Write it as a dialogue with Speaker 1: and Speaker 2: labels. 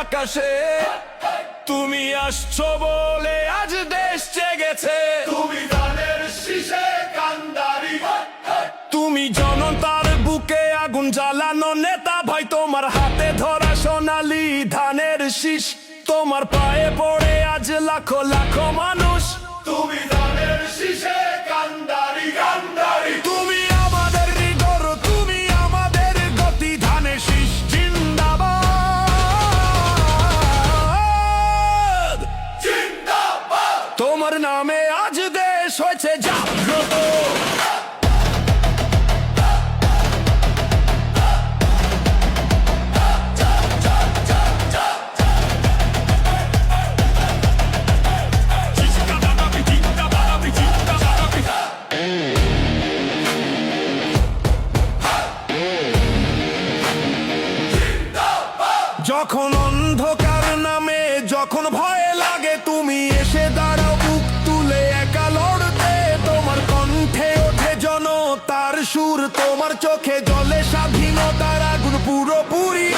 Speaker 1: আকাশে তুমি আসছ বলে আজ দেশ জেগেছে।
Speaker 2: তুমি গানের শীষে কান্দারি।
Speaker 1: তুমি জনতার বুকে আগুন জ্বালানো নেতা ভাই তোমার হাতে ধরা সোনালি ধানের শীষ। তোমার পায়ে পড়ে আজ লাখো লাখো মানুষ।
Speaker 2: তুমি
Speaker 1: যখন অন্ধকার নামে যখন ভয় লাগে তোমার চোখে জলে স্বাধীনতার আগুন পুরোপুরি।